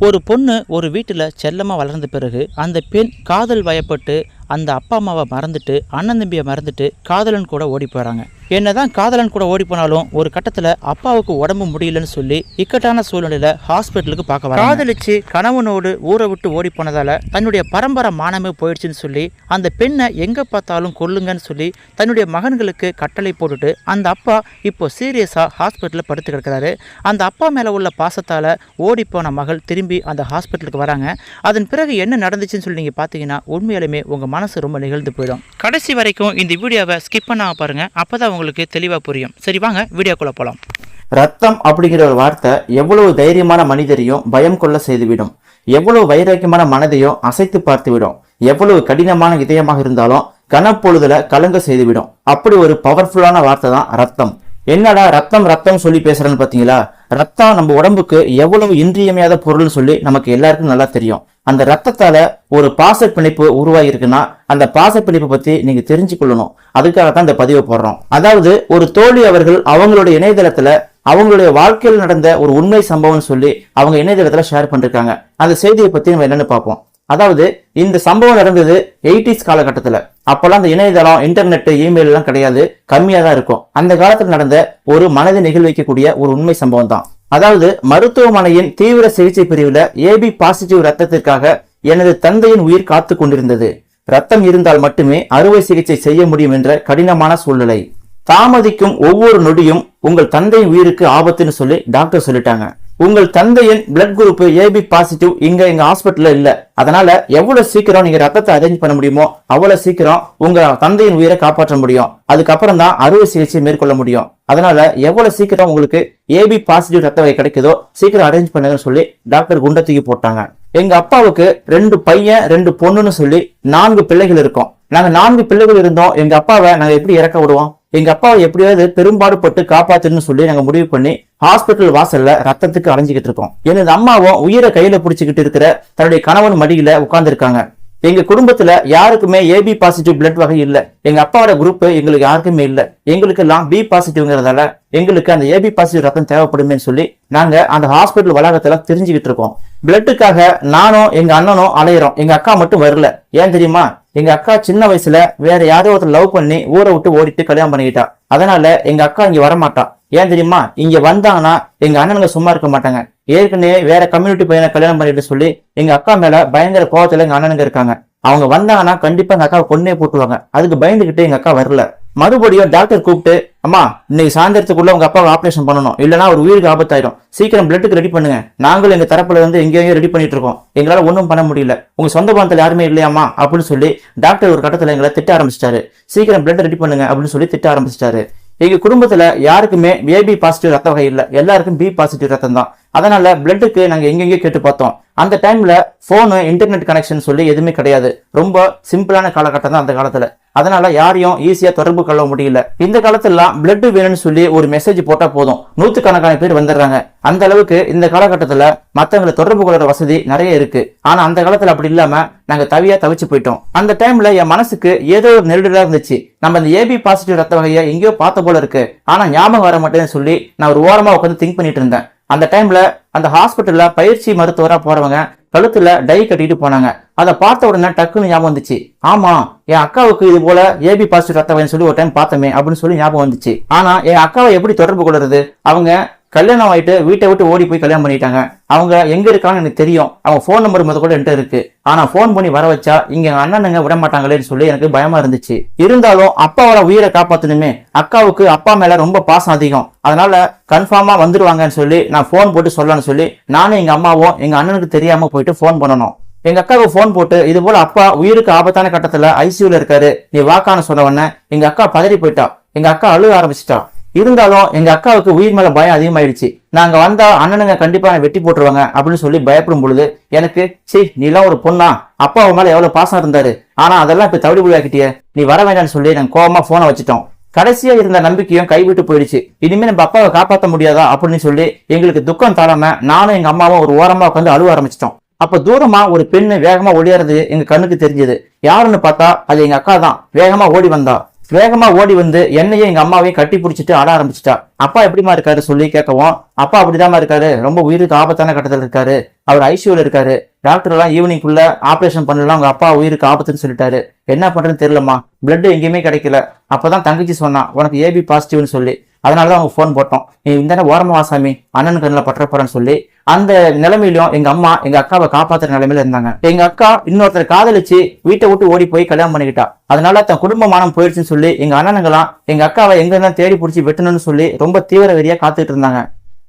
ஒரு பொண்ணு ஒரு வீட்டில் செல்லமாக வளர்ந்த பிறகு அந்த பெண் காதல் வயப்பட்டு அந்த அப்பா அம்மாவை மறந்துட்டு அண்ணன் தம்பியை மறந்துட்டு காதலன் கூட ஓடி போகிறாங்க என்னதான் காதலன் கூட ஓடி போனாலும் ஒரு கட்டத்தில் அப்பாவுக்கு உடம்பு முடியலன்னு சொல்லி இக்கட்டான சூழ்நிலையில் ஹாஸ்பிட்டலுக்கு பார்க்க வர காதலிச்சு கணவனோடு ஊரை விட்டு ஓடி போனதால் தன்னுடைய பரம்பரை மானமே போயிடுச்சுன்னு சொல்லி அந்த பெண்ணை எங்கே பார்த்தாலும் கொல்லுங்கன்னு சொல்லி தன்னுடைய மகன்களுக்கு கட்டளை போட்டுட்டு அந்த அப்பா இப்போ சீரியஸாக ஹாஸ்பிட்டலில் படுத்து கிடக்கிறாரு. அந்த அப்பா மேலே உள்ள பாசத்தால் ஓடிப்போன மகள் திரும்பி அந்த ஹாஸ்பிட்டலுக்கு வராங்க. அதன் பிறகு என்ன நடந்துச்சுன்னு சொல்லி நீங்கள் பார்த்தீங்கன்னா உண்மையாலுமே உங்கள் மனசு ரொம்ப நிகழ்ந்து போயிடும். கடைசி வரைக்கும் இந்த வீடியோவை ஸ்கிப் பண்ணாமல் பாருங்கள் அப்போ தான் உங்களுக்கு தெளிவாக புரியும். சரி வாங்க வீடியோக்குள்ளே போகலாம் ரத்தம் அப்படிங்கிற ஒரு வார்த்தை எவ்வளவு தைரியமான மனிதரையும் பயம் கொள்ள செய்துவிடும். எவ்வளவு வைராக்கியமான மனதையும் அசைத்து பார்த்துவிடும். எவ்வளவு கடினமான இதயமாக இருந்தாலும் கனப்பொழுதுல கலங்க செய்துவிடும். அப்படி ஒரு பவர்ஃபுல்லான வார்த்தை தான் ரத்தம். என்னடா ரத்தம் ரத்தம் சொல்லி பேசுறேன்னு பாத்தீங்களா? ரத்தம் நம்ம உடம்புக்கு எவ்வளவு இன்றியமையாத பொருள்னு சொல்லி நமக்கு எல்லாருக்கும் நல்லா தெரியும். அந்த ரத்தத்தால ஒரு பாச பிணைப்பு உருவாகி இருக்குன்னா அந்த பாச பிணைப்பு பத்தி நீங்க தெரிஞ்சு கொள்ளணும் அதுக்காக தான் இந்த பதிவை போடுறோம். அதாவது ஒரு தோழி அவர்கள் அவங்களுடைய இணையதளத்துல அவங்களுடைய வாழ்க்கையில் நடந்த ஒரு உண்மை சம்பவம்னு சொல்லி அவங்க இணையதளத்துல ஷேர் பண்ணிருக்காங்க. அந்த செய்தியை பத்தி நம்ம என்னன்னு பார்ப்போம். அதாவது இந்த சம்பவம் நடந்தது எயிட்டிஸ் காலகட்டத்தில். அப்போல்லாம் அந்த இணையதளம் இன்டர்நெட் இமெயில் எல்லாம் கிடையாது. கம்மியாக தான் இருக்கும். அந்த காலத்தில் நடந்த ஒரு மனதை நிகழ்விக்கக்கூடிய ஒரு உண்மை சம்பவம் தான் அதாவது மருத்துவமனையின் தீவிர சிகிச்சை பிரிவில் ஏபி பாசிட்டிவ் ரத்தத்திற்காக எனது தந்தையின் உயிர் காத்து கொண்டிருந்தது. ரத்தம் இருந்தால் மட்டுமே அறுவை சிகிச்சை செய்ய முடியும் என்ற கடினமான சூழ்நிலை. தாமதிக்கும் ஒவ்வொரு நொடியும் உங்கள் தந்தையின் உயிருக்கு ஆபத்துன்னு சொல்லி டாக்டர் சொல்லிட்டாங்க. உங்கள் தந்தையின் பிளட் குரூப் ஏபி பாசிட்டிவ் இங்க எங்க ஹாஸ்பிட்டல்ல இல்ல. அதனால எவ்வளவு சீக்கிரம் நீங்க ரத்தத்தை அரேஞ்ச் பண்ண முடியுமோ அவ்வளவு சீக்கிரம் உங்க தந்தையின் உயிரை காப்பாற்ற முடியும். அதுக்கப்புறம் தான் அறுவை சிகிச்சை மேற்கொள்ள முடியும். அதனால எவ்வளவு சீக்கிரம் உங்களுக்கு ஏபி பாசிட்டிவ் ரத்த வகை கிடைக்குதோ சீக்கிரம் அரேஞ்ச் பண்ணுங்கன்னு சொல்லி டாக்டர் குண்டை தூக்கி போட்டாங்க. எங்க அப்பாவுக்கு ரெண்டு பையன் ரெண்டு பொண்ணுன்னு சொல்லி நான்கு பிள்ளைகள் இருக்கோம். நாங்க நான்கு பிள்ளைகள் இருந்தோம். எங்க அப்பாவை நாங்க எப்படி இறக்க விடுவோம்? எங்க அப்பாவை எப்படியாவது பெரும்பாடுபட்டு காப்பாத்துன்னு சொல்லி நாங்க முடிவு பண்ணி ஹாஸ்பிட்டல் வாசல்ல ரத்தத்துக்கு அலைஞ்சுக்கிட்டு இருக்கோம். எனது அம்மாவும் உயிரை கையில பிடிச்சிக்கிட்டு இருக்கிற தன்னுடைய கணவன் மடியில உட்கார்ந்துருக்காங்க. எங்க குடும்பத்துல யாருக்குமே ஏபி பாசிட்டிவ் பிளட் வகை இல்ல. எங்க அப்பாவோட குரூப் எங்களுக்கு யாருக்குமே இல்ல. எங்களுக்கு எல்லாம் பி பாசிட்டிவ்ங்கிறதால எங்களுக்கு அந்த ஏபி பாசிட்டிவ் ரத்தம் தேவைப்படுமே சொல்லி நாங்க அந்த ஹாஸ்பிட்டல் வளாகத்துல தெரிஞ்சுக்கிட்டு இருக்கோம். பிளட்டுக்காக நானும் எங்க அண்ணனும் அலையிறோம். எங்க அக்கா மட்டும் வரல. ஏன் தெரியுமா? எங்க அக்கா சின்ன வயசுல வேற யாரோ ஒருத்தர் லவ் பண்ணி ஊரை விட்டு ஓடிட்டு கல்யாணம் பண்ணிக்கிட்டா. அதனால எங்க அக்கா இங்க வரமாட்டா. ஏன் தெரியுமா? இங்க வந்தாங்கன்னா எங்க அண்ணனுங்க சும்மா இருக்க மாட்டாங்க. ஏற்கனவே வேற கம்யூனிட்டி பையனை கல்யாணம் பண்ணிட்டு சொல்லி எங்க அக்கா மேல பயங்கர கோவத்துல எங்க அண்ணனுங்க இருக்காங்க. அவங்க வந்தாங்கன்னா கண்டிப்பா எங்க அக்காவை கொன்னே போட்டுருவாங்க. அதுக்கு பயந்துகிட்டு எங்க அக்கா வரல. மறுபடியும் டாக்டர் கூப்பிட்டு அம்மா இன்னைக்கு சாயந்தரத்துக்குள்ள உங்க அப்பாவை ஆப்ரேஷன் பண்ணணும். இல்லைனா ஒரு உயிருக்கு ஆபத்தாயிடும் சீக்கிரம் பிளட்டுக்கு ரெடி பண்ணுங்க. நாங்களும் எங்க தரப்புல இருந்து எங்கேயும் ரெடி பண்ணிட்டு இருக்கோம். எங்களால ஒன்றும் பண்ண முடியல. உங்க சொந்த பந்தத்தில் யாருமே இல்லையாமா அப்படின்னு சொல்லி டாக்டர் ஒரு கட்டத்துல எங்களை திட்ட ஆரம்பிச்சிட்டாரு. சீக்கிரம் பிளட் ரெடி பண்ணுங்க அப்படின்னு சொல்லி திட்ட ஆரம்பிச்சிட்டாரு. எங்க குடும்பத்துல யாருக்குமே ஏபி பாசிட்டிவ் ரத்த வகை இல்லை. எல்லாருக்கும் பி பாசிட்டிவ் ரத்தம் தான் அதனால பிளட்டுக்கு நாங்கள் எங்கெங்கே கேட்டு பார்த்தோம். அந்த டைமில் ஃபோனு இன்டர்நெட் கனெக்ஷன் சொல்லி எதுவுமே கிடையாது. ரொம்ப சிம்பிளான காலகட்டம் தான் அந்த காலத்தில். அதனால யாரையும் ஈஸியாக தொடர்பு கொள்ள முடியல. இந்த காலத்துலாம் பிளட் வேணும்னு சொல்லி ஒரு மெசேஜ் போட்டால் போதும். நூற்றுக்கணக்கான பேர் வந்துடுறாங்க. அந்த அளவுக்கு இந்த காலகட்டத்தில் மற்றவங்களை தொடர்பு கொள்கிற வசதி நிறைய இருக்கு. ஆனால் அந்த காலத்தில் அப்படி இல்லாமல் நாங்கள் தவியாக தவிச்சு போயிட்டோம். அந்த டைமில் என் மனசுக்கு ஏதோ ஒரு நெருடலாக இருந்துச்சு. நம்ம இந்த ஏபி பாசிட்டிவ் ரத்த வகையை எங்கேயோ பார்த்த போல இருக்கு. ஆனால் ஞாபகம் வர மாட்டேன்னு சொல்லி நான் ஒரு ஓரமாக உட்காந்து திங்க் பண்ணிட்டு இருந்தேன். அந்த டைம்ல அந்த ஹாஸ்பிட்டல்ல பயிற்சி மருத்துவரா போறவங்க கழுத்துல டை கட்டிட்டு போனாங்க. அதை பார்த்த உடனே டக்குன்னு ஞாபகம் வந்துச்சு. ஆமா என் அக்காவுக்கு இது போல ஏபி பாசிட்டிவ் ரத்த வகைன்னு சொல்லி ஒரு டைம் பார்த்தமே அப்படின்னு சொல்லி ஞாபகம் வந்துச்சு. ஆனா என் அக்காவை எப்படி தொடர்பு கொள்றது? அவங்க கல்யாணம் ஆகிட்டு வீட்டை விட்டு ஓடி போய் கல்யாணம் பண்ணிட்டாங்க. அவங்க எங்க இருக்காங்கன்னு எனக்கு தெரியும். அவங்க ஃபோன் நம்பர் முத கூட என்கிட்ட இருக்கு. ஆனா ஃபோன் பண்ணி வர வச்சா இங்க அண்ணனுங்க விட மாட்டாங்களேன்னு சொல்லி எனக்கு பயமா இருந்துச்சு. இருந்தாலும் அப்பாவோட உயிரை காப்பாத்தணுமே அக்காவுக்கு அப்பா மேல ரொம்ப பாசம் அதிகம். அதனால கன்ஃபார்மா வந்துருவாங்கன்னு சொல்லி நான் ஃபோன் போட்டு சொல்லலாம்னு சொல்லி நானும் எங்க அம்மாவும் எங்க அண்ணனுக்கு தெரியாம போயிட்டு ஃபோன் பண்ணணும். எங்க அக்காவுக்கு ஃபோன் போட்டு இது போல அப்பா உயிருக்கு ஆபத்தான கட்டத்துல ஐசியூல இருக்காரு. நீ வாக்கான்னு சொன்ன உடனே எங்க அக்கா பதறி போயிட்டா. எங்க அக்கா அழுக ஆரம்பிச்சிட்டா. இருந்தாலும் எங்க அக்காவுக்கு உயிர் மேல பயம் அதிகமாயிடுச்சு. நாங்க வந்தா அண்ணனுங்க கண்டிப்பா வெட்டி போட்டுருவாங்க அப்படின்னு சொல்லி பயப்படும் பொழுது எனக்கு சி நீலாம் ஒரு பொண்ணா? அப்பா அவன் மேல எவ்வளவு பாசம் இருந்தாரு? ஆனா அதெல்லாம் இப்ப தவிடு புள்ளியாக்கிட்டியே நீ வர வேண்டாம்னு சொல்லி நாங்க கோபமா போனை வச்சுட்டோம். கடைசியா இருந்த நம்பிக்கையும் கைவிட்டு போயிடுச்சு. இனிமே நம்ம அப்பாவை காப்பாற்ற முடியாதா அப்படின்னு சொல்லி எங்களுக்கு துக்கம் தாழாம நானும் எங்க அம்மாவும் ஒரு ஓரமா உட்காந்து அழுவ ஆரம்பிச்சிட்டோம். அப்ப தூரமா ஒரு பெண்ணு வேகமா ஒளியறது எங்க கண்ணுக்கு தெரிஞ்சது. யாருன்னு பார்த்தா அது எங்க அக்கா தான். வேகமா ஓடி வந்தா. வேகமாக ஓடி வந்து என்னையும் எங்கள் அம்மாவையும் கட்டி பிடிச்சிட்டு ஆட ஆரம்பிச்சிட்டா. அப்பா எப்படிமா இருக்காரு சொல்லி கேட்கவும் அப்பா அப்படிதாம்மா இருக்காரு. ரொம்ப உயிருக்கு ஆபத்தான கட்டத்தில் இருக்காரு. அவர் ஐசியூவில் இருக்காரு. டாக்டர் எல்லாம் ஈவினிங்குள்ள ஆப்ரேஷன் பண்ணலாம் உங்க அப்பா உயிருக்கு ஆபத்துன்னு சொல்லிட்டாரு. என்ன பண்றதுன்னு தெரியலம்மா. பிளட் எங்கேயுமே கிடைக்கல. அப்பதான் தங்கச்சி சொன்னான் உனக்கு ஏபி பாசிட்டிவ்னு சொல்லி. அதனாலதான் அவங்க ஃபோன் போட்டோம். நீ இந்த ஓரமா வாசாமி அண்ணன் கண்ணில் பற்ற போறேன்னு சொல்லி அந்த நிலைமையிலும் எங்க அம்மா எங்க அக்காவை காப்பாத்துற நிலைமையில இருந்தாங்க. எங்க அக்கா இன்னொருத்தர் காதலிச்சு வீட்டை விட்டு ஓடி போய் கல்யாணம் பண்ணிக்கிட்டா. அதனால தன் குடும்ப மானம் போயிடுச்சுன்னு சொல்லி எங்க அண்ணனுங்களாம் எங்க அக்காவை எங்க இருந்தா தேடி பிடிச்சி வெட்டணும்னு சொல்லி ரொம்ப தீவிர வெறியா காத்துட்டு இருந்தாங்க.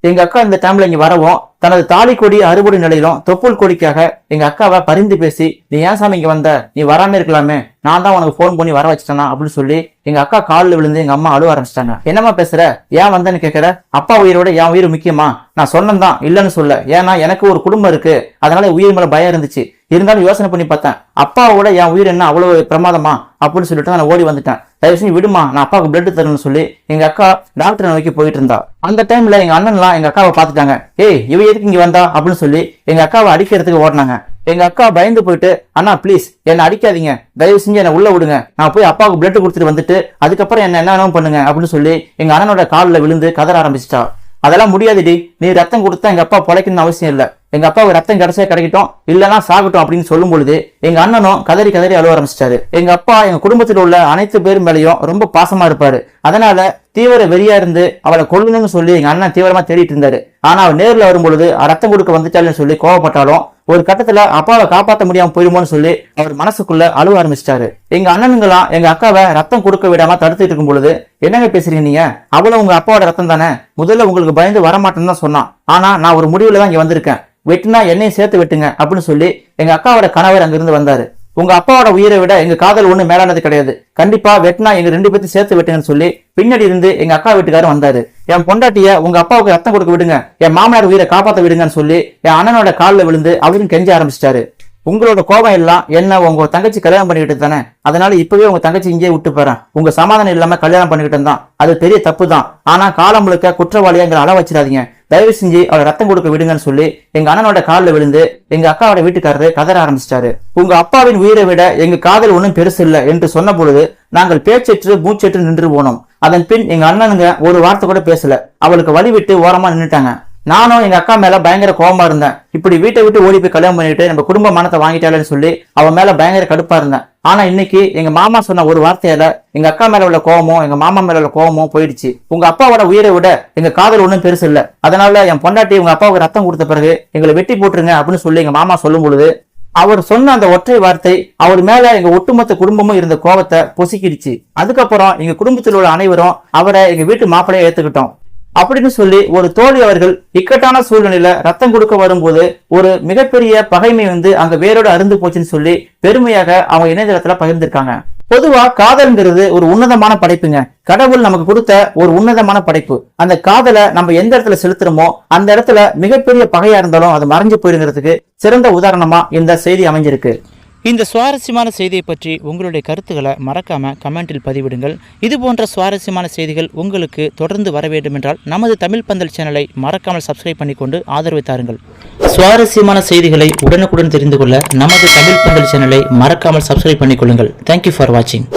எங்க அக்கா இந்த டைம்ல இங்க வரவும் தனது தாலி கொடி அறுபடி நிலையிலும் தொப்புள் கொடிக்காக எங்க அக்காவை பரிந்து பேசி நீ ஏன் சாமி இங்க வந்த? நீ வராம இருக்கலாமே. நான் தான் உனக்கு ஃபோன் பண்ணி வர வச்சிட்டேனா? அப்படின்னு சொல்லி எங்க அக்கா காலில் விழுந்து எங்க அம்மா அழுவ ஆரம்பிச்சிட்டாங்க. என்னம்மா பேசுற? ஏன் வந்தேன்னு கேட்கற? அப்பா உயிரோட என் உயிர் முக்கியமா? நான் சொன்னதான் இல்லைன்னு சொல்ல. ஏன்னா எனக்கு ஒரு குடும்பம் இருக்கு. அதனால உயிர் மேல பயம் இருந்துச்சு. இருந்தாலும் யோசனை பண்ணி பார்த்தேன். அப்பாவோட என் உயிர் என்ன அவ்வளோ பிரமாதமா? அப்படின்னு சொல்லிட்டு நான் ஓடி வந்துட்டேன். தயவு செஞ்சு விடுமா நான் அப்பாவுக்கு பிளட் தரணும்னு சொல்லி எங்க அக்கா டாக்டர் நோக்கி போயிட்டு இருந்தா. அந்த டைம்ல எங்க அண்ணன்லாம் எங்க அக்காவை பார்த்துட்டாங்க. ஏய் இவ எதுக்கு இங்க வந்தா? அப்படின்னு சொல்லி எங்க அக்காவை அடிக்கிறதுக்கு ஓடினாங்க. எங்க அக்கா பயந்து போயிட்டு அண்ணா ப்ளீஸ் என்னை அடிக்காதீங்க. தயவு செஞ்சு என்னை உள்ள விடுங்க. நான் போய் அப்பாவுக்கு பிளட் கொடுத்துட்டு வந்துட்டு அதுக்கப்புறம் என்ன என்ன வேணும் பண்ணுங்க. அப்படின்னு சொல்லி எங்க அண்ணனோட காலில் விழுந்து கதற ஆரம்பிச்சிட்டா. அதெல்லாம் முடியாதுடி நீ ரத்தம் கொடுத்தா எங்க அப்பா பொழைக்கணும்னு அவசியம் இல்லை. எங்க அப்பாவுக்கு ரத்தம் கிடைச்சா கிடைக்கட்டும் இல்லைனா சாகட்டும் அப்படின்னு சொல்லும் பொழுது எங்க அண்ணனும் கதறி கதறி அழுவ ஆரம்பிச்சிட்டாரு. எங்க அப்பா எங்க குடும்பத்தில் உள்ள அனைத்து பேர் மேலேயும் ரொம்ப பாசமா இருப்பாரு. அதனால தீவிர வெறியா இருந்து அவளை கொல்லணும்னு சொல்லி எங்க அண்ணன் தீவிரமா தேடிட்டு இருந்தாரு. ஆனா அவர் நேரில் வரும்பொழுது ரத்தம் கொடுக்க வந்துட்டாலும் சொல்லி கோவப்பட்டாலும் ஒரு கட்டத்துல அப்பாவை காப்பாற்ற முடியாம போயிருமோன்னு சொல்லி அவர் மனசுக்குள்ள அழுவ ஆரம்பிச்சிட்டாரு. எங்க அண்ணனுங்களாம் எங்க அக்காவை ரத்தம் கொடுக்க விடாம தடுத்துட்டு இருக்கும் பொழுது என்னங்க பேசுறீங்க நீங்க? அவளும் உங்க அப்பாவோட ரத்தம் தானே? முதல்ல உங்களுக்கு பயந்து வரமாட்டேன்னு தான் சொன்னான். ஆனா நான் ஒரு முடிவுல தான் இங்க வந்திருக்கேன். வெட்டினா என்னையும் சேர்த்து வெட்டுங்க அப்படின்னு சொல்லி எங்க அக்காவோட கணவர் அங்கிருந்து வந்தாரு. உங்க அப்பாவோட உயிரை விட எங்க காதல் ஒண்ணு மேலானது கிடையாது. கண்டிப்பா வெட்டினா எங்க ரெண்டு பேர்த்தையும் சேர்த்து வெட்டுங்கன்னு சொல்லி பின்னாடி இருந்து எங்க அக்கா வீட்டுக்காரர் வந்தாரு. என் பொண்டாட்டிய உங்க அப்பாவுக்கு ரத்தம் கொடுக்க விடுங்க. என் மாமனார் உயிரை காப்பாத்த விடுங்கன்னு சொல்லி என் அண்ணனோட காலில் விழுந்து அவரும் கெஞ்ச ஆரம்பிச்சிட்டாரு. உங்களோட கோபம் எல்லாம் என்ன உங்க தங்கச்சி கல்யாணம் பண்ணிக்கிட்டு தானே? அதனால இப்பவே உங்க தங்கச்சி இங்கே விட்டு போறேன். உங்க சமாதானம் இல்லாம கல்யாணம் பண்ணிக்கிட்டு தான். அது பெரிய தப்பு தான். ஆனா காலம் முழுக்க குற்றவாளியா எங்களை அள வச்சிடாதீங்க தயவு செஞ்சு அவளை ரத்தம் கொடுக்க விடுங்கன்னு சொல்லி எங்க அண்ணனோட காலில் விழுந்து எங்க அக்காவோட வீட்டுக்காரரு கதற ஆரம்பிச்சிட்டாரு. உங்க அப்பாவின் உயிரை விட எங்க காதல் ஒன்றும் பெருசு இல்லை என்று சொன்ன பொழுது நாங்கள் பேச்சற்று மூச்சற்று நின்று போனோம். அதன் பின் எங்க அண்ணனுங்க ஒரு வார்த்தை கூட பேசல. அவளுக்கு வழி விட்டு ஓரமா நின்றுட்டாங்க நானும் எங்க அக்கா மேல பயங்கர கோபமா இருந்தேன். இப்படி வீட்டை விட்டு ஓடி போய் கல்யாணம் பண்ணிட்டு நம்ம குடும்ப மனத்தை வாங்கிட்டாளேன்னு சொல்லி அவன் மேல பயங்கர கடுப்பா இருந்தேன். ஆனா இன்னைக்கு எங்க மாமா சொன்ன ஒரு வார்த்தையால எங்க அக்கா மேல உள்ள கோவமும் எங்க மாமா மேல உள்ள கோவமும் போயிடுச்சு. உங்க அப்பாவோட உயிரை விட எங்க காதல் ஒன்றும் பெருசு இல்ல. அதனால என் பொண்டாட்டி உங்க அப்பாவுக்கு ரத்தம் கொடுத்த பிறகு எங்களை வெட்டி போட்டுருங்க அப்படின்னு சொல்லி எங்க மாமா சொல்லும் பொழுது அவர் சொன்ன அந்த ஒற்றை வார்த்தை அவர் மேல எங்க ஒட்டுமொத்த குடும்பமும் இருந்த கோவத்தை பொசுக்கிடுச்சு. அதுக்கப்புறம் எங்க குடும்பத்தில் உள்ள அனைவரும் அவரை எங்க வீட்டு மாப்பிளைய ஏத்துக்கிட்டோம். அப்படின்னு சொல்லி ஒரு தோழி அவர்கள் இக்கட்டான சூழ்நிலையில ரத்தம் கொடுக்க வரும்போது ஒரு மிகப்பெரிய பகைமை வந்து அங்க வேரோட அருந்து போச்சுன்னு சொல்லி பெருமையாக அவங்க இணையதளத்துல பகிர்ந்திருக்காங்க. பொதுவா காதல்ங்கிறது ஒரு உன்னதமான படைப்புங்க. கடவுள் நமக்கு கொடுத்த ஒரு உன்னதமான படைப்பு. அந்த காதலை நம்ம எந்த இடத்துல செலுத்துறோமோ அந்த இடத்துல மிகப்பெரிய பகையா இருந்தாலும் அது மறைஞ்சு போயிருங்கிறதுக்கு சிறந்த உதாரணமா இந்த செய்தி அமைஞ்சிருக்கு. இந்த சுவாரஸ்யமான செய்தியை பற்றி உங்களுடைய கருத்துக்களை மறக்காமல் கமெண்டில் பதிவிடுங்கள். இது போன்ற சுவாரஸ்யமான செய்திகள் உங்களுக்கு தொடர்ந்து வர வேண்டும் என்றால் நமது தமிழ் பந்தல் சேனலை மறக்காமல் சப்ஸ்கிரைப் பண்ணிக்கொண்டு ஆதரவு தாருங்கள். சுவாரஸ்யமான செய்திகளை உடனுக்குடன் தெரிந்து கொள்ள நமது தமிழ் பந்தல் சேனலை மறக்காமல் சப்ஸ்கிரைப் பண்ணிக்கொள்ளுங்கள். தேங்க்யூ ஃபார் வாட்சிங்